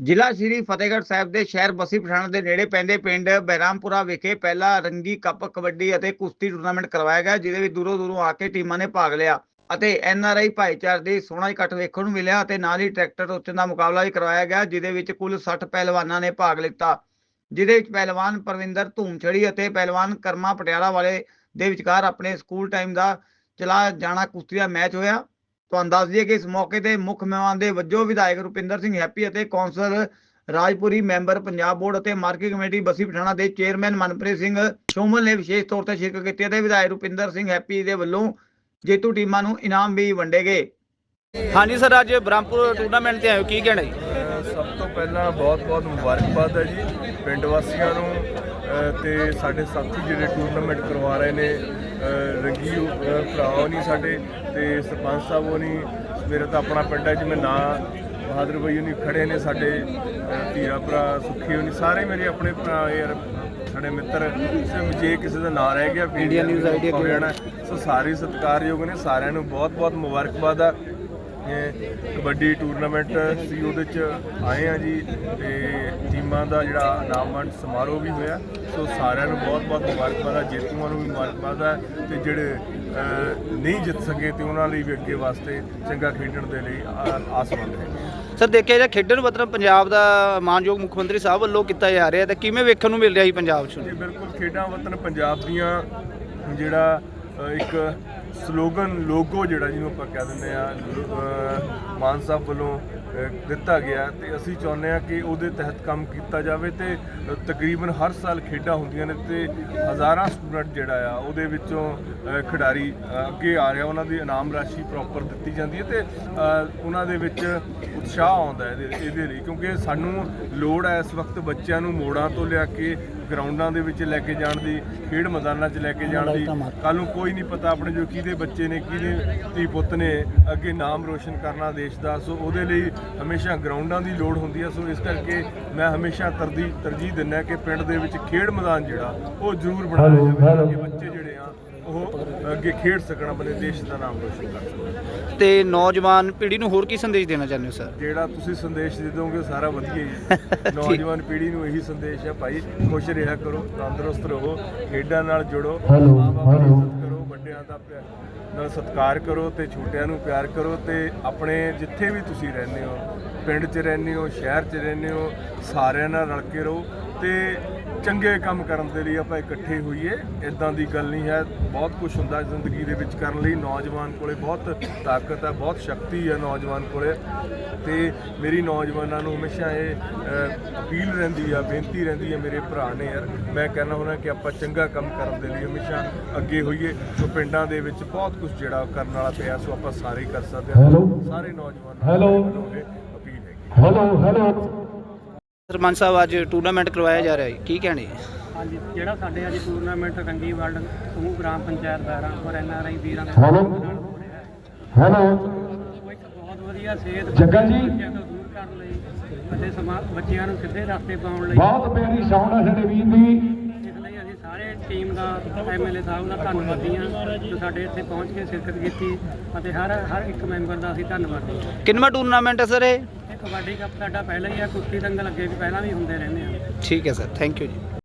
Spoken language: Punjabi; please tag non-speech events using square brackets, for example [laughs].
ਜ਼ਿਲ੍ਹਾ ਸ਼੍ਰੀ ਫਤਿਹਗੜ੍ਹ ਸਾਹਿਬ ਦੇ ਸ਼ਹਿਰ ਬਸੀ ਪਠਾਣਾ ਦੇ ਨੇੜੇ ਪੈਂਦੇ ਪਿੰਡ ਬਹਿਰਾਮਪੁਰਾ ਵਿਖੇ ਪਹਿਲਾ ਰੰਗੀ ਕੱਪ ਕਬੱਡੀ ਅਤੇ ਕੁਸ਼ਤੀ ਟੂਰਨਾਮੈਂਟ ਕਰਵਾਇਆ ਗਿਆ, ਜਿਹਦੇ ਵਿੱਚ ਦੂਰੋਂ ਦੂਰੋਂ ਆ ਕੇ ਟੀਮਾਂ ਨੇ ਭਾਗ ਲਿਆ ਅਤੇ ਐਨ ਆਰ ਆਈ ਭਾਈਚਾਰੇ ਦੇ ਸੋਹਣਾ ਇਕੱਠ ਵੇਖਣ ਨੂੰ ਮਿਲਿਆ ਅਤੇ ਨਾਲ ਹੀ ਟਰੈਕਟਰ ਉੱਤੇ ਦਾ ਮੁਕਾਬਲਾ ਵੀ ਕਰਵਾਇਆ ਗਿਆ, ਜਿਹਦੇ ਵਿੱਚ ਕੁੱਲ 60 ਪਹਿਲਵਾਨਾਂ ਨੇ ਭਾਗ ਲਿੱਤਾ। ਜਿਹਦੇ ਵਿੱਚ ਪਹਿਲਵਾਨ ਪਰਵਿੰਦਰ ਧੂਮਛੜੀ ਅਤੇ ਪਹਿਲਵਾਨ ਕਰਮਾ ਪਟਿਆਲਾ ਵਾਲੇ ਦੇ ਵਿਚਕਾਰ ਆਪਣੇ ਸਕੂਲ ਟਾਈਮ ਦਾ ਚਲਾ ਜਾਣਾ ਕੁਸ਼ਤੀ ਦਾ ਮੈਚ ਹੋਇਆ। ਤੁਹਾਨੂੰ ਦੱਸ ਦਈਏ ਕਿ ਇਸ ਮੌਕੇ ਤੇ ਮੁੱਖ ਮਹਿਮਾਨ ਦੇ ਵਜੋਂ ਵਿਧਾਇਕ ਰੁਪਿੰਦਰ ਸਿੰਘ ਹੈਪੀ ਅਤੇ councillor Rajpuri member Punjab board ਅਤੇ ਮਾਰਕੀਟ ਕਮੇਟੀ ਬਸੀ ਪਠਾਣਾ ਦੇ ਚੇਅਰਮੈਨ ਮਨਪ੍ਰੀਤ ਸਿੰਘ ਸ਼ੋਮਲ ਨੇ ਵਿਸ਼ੇਸ਼ ਤੌਰ ਤੇ ਸ਼ਿਰਕਤ ਕੀਤੀ ਅਤੇ ਵਿਧਾਇਕ ਰੁਪਿੰਦਰ ਸਿੰਘ ਹੈਪੀ ਦੇ ਵੱਲੋਂ ਜੇਤੂ ਟੀਮਾਂ ਨੂੰ ਇਨਾਮ ਵੀ ਵੰਡੇ ਗਏ। ਹਾਂਜੀ ਸਰ ਅੱਜ ਬ੍ਰਹਮਪੁਰ ਟੂਰਨਾਮੈਂਟ ਤੇ ਹੋ ਕੀ ਕਹਿਣਾ ਜੀ? ਸਭ ਤੋਂ ਪਹਿਲਾਂ ਬਹੁਤ-ਬਹੁਤ ਮੁਬਾਰਕਬਾਦ ਹੈ ਜੀ ਪਿੰਡ ਵਾਸੀਆਂ ਨੂੰ ਤੇ ਸਾਡੇ ਸਾਥੀ ਜਿਹੜੇ ਟੂਰਨਾਮੈਂਟ ਕਰਵਾ ਰਹੇ ਨੇ ਰੰਗੀ ਅ, ਭਰਾ ਹੋਣੀ ਸਾਡੇ ਤੇ ਸਰਪੰਚ ਸਾਹਿਬ ਹੋਣੀ ਮੇਰਾ ਤਾਂ ਆਪਣਾ ਪਿੰਡ ਹੈ ਜਿਵੇਂ ਨਾਂ ਬਹਾਦਰ ਭਾਈ ਹੋਣੀ ਖੜੇ ਨੇ ਸਾਡੇ ਧੀਰਾ ਭਰਾ ਸੁੱਖੀ ਹੋਣੀ ਸਾਰੇ ਮੇਰੇ ਆਪਣੇ ਭਰਾ ਯਾਰ ਸਾਡੇ ਮਿੱਤਰ ਸਿਰਫ ਜੇ ਕਿਸੇ ਦਾ ਨਾਂ ਰਹਿ ਗਿਆ News Idea ਹੋ ਜਾਣਾ ਸੋ ਸਾਰੇ ਸਤਿਕਾਰਯੋਗ ਨੇ ਸਾਰਿਆਂ ਨੂੰ ਬਹੁਤ-ਬਹੁਤ ਮੁਬਾਰਕਬਾਦ ਆ। ਕਬੱਡੀ ਟੂਰਨਾਮੈਂਟ ਸੀ ਉਹਦੇ ਚ ਆਏ ਆ ਜੀ ਤੇ ਟੀਮਾਂ ਦਾ ਜਿਹੜਾ ਇਨਾਮਵੰਡ ਸਮਾਰੋਹ ਵੀ ਹੋਇਆ। ਸੋ ਸਾਰਿਆਂ ਨੂੰ ਬਹੁਤ-ਬਹੁਤ ਮੁਬਾਰਕਬਾਦ ਆ ਜੇਤੂਆਂ ਨੂੰ ਵੀ ਮੁਬਾਰਕਬਾਦ ਆ ਤੇ ਜਿਹੜੇ ਨਹੀਂ ਜਿੱਤ ਸਕੇ ਤੇ ਉਹਨਾਂ ਲਈ ਵੀ ਅੱਗੇ ਵਾਸਤੇ ਚੰਗਾ ਖੇਡਣ ਦੇ ਲਈ ਆਸਵੰਦ ਹੈ। ਸਰ ਦੇਖਿਆ ਜਾ ਖੇਡਣ ਮਤਲਬ ਪੰਜਾਬ ਦਾ ਮਾਨਯੋਗ ਮੁੱਖ ਮੰਤਰੀ ਸਾਹਿਬ ਵੱਲੋਂ ਕੀਤਾ ਜਾ ਰਿਹਾ ਤਾਂ ਕਿਵੇਂ ਵੇਖਣ ਨੂੰ ਮਿਲ ਰਿਹਾ ਜੀ ਪੰਜਾਬ 'ਚ? ਜੀ ਬਿਲਕੁਲ ਖੇਡਾਂ ਵਤਨ ਪੰਜਾਬ ਦੀਆਂ ਜਿਹੜਾ ਇੱਕ ਸਲੋਗਨ ਲੋਗੋ ਜਿਹੜਾ ਜਿਹਨੂੰ ਆਪਾਂ ਕਹਿ ਦਿੰਦੇ ਆ ਮਾਨ ਸਾਹਿਬ ਵੱਲੋਂ ਦਿੱਤਾ ਗਿਆ ਤੇ ਅਸੀਂ ਚਾਹੁੰਦੇ ਆ ਕਿ ਉਹਦੇ ਤਹਿਤ ਕੰਮ ਕੀਤਾ ਜਾਵੇ ਤੇ ਤਕਰੀਬਨ ਹਰ ਸਾਲ ਖੇਡਾਂ ਹੁੰਦੀਆਂ ਨੇ ਤੇ ਹਜ਼ਾਰਾਂ ਸਟੂਡੈਂਟ ਜਿਹੜਾ ਆ ਉਹਦੇ ਵਿੱਚੋਂ ਖਿਡਾਰੀ ਅੱਗੇ ਆ ਰਿਹਾ, ਉਹਨਾਂ ਦੀ ਇਨਾਮ ਰਾਸ਼ੀ ਪ੍ਰੋਪਰ ਦਿੱਤੀ ਜਾਂਦੀ ਹੈ ਤੇ ਉਹਨਾਂ ਦੇ ਵਿੱਚ ਉਤਸ਼ਾਹ ਆਉਂਦਾ ਇਹਦੇ ਇਹਦੇ ਲਈ ਕਿਉਂਕਿ ਸਾਨੂੰ ਲੋੜ ਹੈ ਇਸ ਵਕਤ ਬੱਚਿਆਂ ਨੂੰ ਮੋੜਾਂ ਤੋਂ ਲਿਆ ਕੇ ਗਰਾਊਂਡਾਂ ਦੇ ਵਿੱਚ ਲੈ ਕੇ ਜਾਣ ਦੀ ਖੇਡ ਮੈਦਾਨਾਂ 'ਚ ਲੈ ਕੇ ਜਾਣ ਦੀ। ਕੱਲ ਨੂੰ ਕੋਈ ਨਹੀਂ ਪਤਾ ਆਪਣੇ ਜੋ ਕਿਹਦੇ ਬੱਚੇ ਨੇ ਕਿਹਦੇ ਧੀ ਪੁੱਤ ਨੇ ਅੱਗੇ ਨਾਮ ਰੋਸ਼ਨ ਕਰਨਾ ਦੇਸ਼ ਦਾ। ਸੋ ਉਹਦੇ ਲਈ ਹਮੇਸ਼ਾ ਗਰਾਊਂਡਾਂ ਦੀ ਲੋੜ ਹੁੰਦੀ ਹੈ ਸੋ ਇਸ ਕਰਕੇ ਮੈਂ ਹਮੇਸ਼ਾ ਤਰਜੀਹ ਤਰਜੀਹ ਦਿੰਦਾ ਕਿ ਪਿੰਡ ਦੇ ਵਿੱਚ ਖੇਡ ਮੈਦਾਨ ਜਿਹੜਾ ਉਹ ਜ਼ਰੂਰ ਬਣਾਇਆ ਜਾਵੇ ਕਿ ਬੱਚੇ ਜਿਹੜੇ ਆ ਉਹ ਅੱਗੇ ਖੇਡ ਸਕਣ ਆਪਣੇ ਦੇਸ਼ ਦਾ ਨਾਮ ਰੋਸ਼ਨ ਕਰ ਸਕਣ। ਤੇ ਨੌਜਵਾਨ ਪੀੜ੍ਹੀ ਨੂੰ ਹੋਰ ਕੀ ਸੰਦੇਸ਼ ਦੇਣਾ ਚਾਹੁੰਦੇ ਹੋ ਸਰ? ਜਿਹੜਾ ਤੁਸੀਂ ਸੰਦੇਸ਼ ਦੇ ਦੋਗੇ ਸਾਰਾ ਵਧੀਆ ਹੀ ਹੈ। [laughs] ਨੌਜਵਾਨ ਪੀੜ੍ਹੀ ਨੂੰ ਇਹੀ ਸੰਦੇਸ਼ ਹੈ ਭਾਈ ਖੁਸ਼ ਰਿਹਾ ਕਰੋ ਤੰਦਰੁਸਤ ਰਹੋ ਖੇਡਾਂ ਨਾਲ ਜੁੜੋ ਦੀ ਇੱਜ਼ਤ ਕਰੋ ਵੱਡਿਆਂ ਦਾ ਪਿਆ- ਨਾਲ ਸਤਿਕਾਰ ਕਰੋ ਤੇ ਛੋਟਿਆਂ ਨੂੰ ਪਿਆਰ ਕਰੋ ਤੇ ਆਪਣੇ ਜਿੱਥੇ ਵੀ ਤੁਸੀਂ ਰਹਿੰਦੇ ਹੋ ਪਿੰਡ 'ਚ ਰਹਿੰਦੇ ਹੋ ਸ਼ਹਿਰ 'ਚ ਰਹਿੰਦੇ ਹੋ ਸਾਰਿਆਂ ਨਾਲ ਰਲ ਕੇ ਰਹੋ ਤੇ ਚੰਗੇ ਕੰਮ ਕਰਨ ਦੇ ਲਈ ਆਪਾਂ ਇਕੱਠੇ ਹੋਈਏ ਇਦਾਂ ਦੀ ਗੱਲ ਨਹੀਂ ਹੈ। ਬਹੁਤ ਕੁਝ ਹੁੰਦਾ ਜ਼ਿੰਦਗੀ ਦੇ ਵਿੱਚ ਕਰਨ ਲਈ। ਨੌਜਵਾਨ ਕੋਲੇ ਬਹੁਤ ਤਾਕਤ ਹੈ ਬਹੁਤ ਸ਼ਕਤੀ ਹੈ ਨੌਜਵਾਨ ਕੋਲੇ। ਤੇ ਮੇਰੀ ਨੌਜਵਾਨਾਂ ਨੂੰ ਹਮੇਸ਼ਾ ਇਹ ਅਪੀਲ ਰਹਿੰਦੀ ਆ ਬੇਨਤੀ ਰਹਿੰਦੀ ਹੈ ਮੇਰੇ ਭਰਾ ਨੇ ਯਾਰ ਮੈਂ ਕਹਿੰਦਾ ਹੁੰਦਾ ਕਿ ਆਪਾਂ ਚੰਗਾ ਕੰਮ ਕਰਨ ਦੇ ਲਈ ਹਮੇਸ਼ਾ ਅੱਗੇ ਹੋਈਏ। ਸੋ ਪਿੰਡਾਂ ਦੇ ਵਿੱਚ ਬਹੁਤ ਕੁਝ ਜਿਹੜਾ ਕਰਨ ਵਾਲਾ ਪਿਆ ਸੋ ਆਪਾਂ ਸਾਰੇ ਕਰ ਸਕਦੇ ਹਾਂ। ਸਾਰੇ ਨੌਜਵਾਨਾਂ ਹੈਲੋ। ਅਪੀਲ ਹੈ ਹੈਲੋ ਹੈਲੋ ਸਰਪੰਚ ਸਾਹਿਬ ਅੱਜ ਟੂਰਨਾਮੈਂਟ ਕਰਵਾਇਆ ਜਾ ਰਿਹਾ ਹੈ ਕੀ ਕਹਿਣੇ? ਹਾਂਜੀ ਜਿਹੜਾ ਸਾਡੇ ਅੱਜ ਟੂਰਨਾਮੈਂਟ ਰੰਗੀ ਵਰਲਡ ਸਮੂਹ ਗ੍ਰਾਮ ਪੰਚਾਇਤ ਦਾਇਰਾ ਔਰ ਐਨਆਰਆਈ ਵੀਰਾਂ ਦੇ ਹੈਲੋ। ਹੈਲੋ ਬਹੁਤ ਵਧੀਆ ਸੇਧ ਜੱਗਾ ਜੀ। ਦੂਰ ਕਰਨ ਲਈ ਅਤੇ ਸਮਾ ਬੱਚਿਆਂ ਨੂੰ ਸਿੱਧੇ ਰਸਤੇ ਪਾਉਣ ਲਈ। ਬਹੁਤ ਪਿਆਰੀ ਸਾਊਂਡ ਹੈ ਸਾਡੇ ਵੀਰ ਦੀ। ਇਸ ਲਈ ਅਸੀਂ ਸਾਰੇ ਟੀਮ ਦਾ ਐਮਐਲਏ ਸਾਹਿਬ ਦਾ ਧੰਨਵਾਦੀ ਹਾਂ ਜੋ ਸਾਡੇ ਇੱਥੇ ਪਹੁੰਚ ਕੇ ਸ਼ਿਰਕਤ ਕੀਤੀ ਅਤੇ ਹਰ ਹਰ ਇੱਕ ਮੈਂਬਰ ਦਾ ਅਸੀਂ ਧੰਨਵਾਦੀ ਹਾਂ। ਕਿੰਨਵਾਂ ਟੂਰਨਾਮੈਂਟ ਹੈ ਸਰ ਇਹ? ਕਬੱਡੀ ਕੱਪ ਸਾਡਾ ਪਹਿਲਾਂ ਹੀ ਆ, ਕੁਸ਼ਤੀ ਦੰਗਲ ਅੱਗੇ ਵੀ ਪਹਿਲਾਂ ਵੀ ਹੁੰਦੇ ਰਹਿੰਦੇ ਆ। ਠੀਕ ਹੈ ਸਰ ਥੈਂਕ ਯੂ ਜੀ।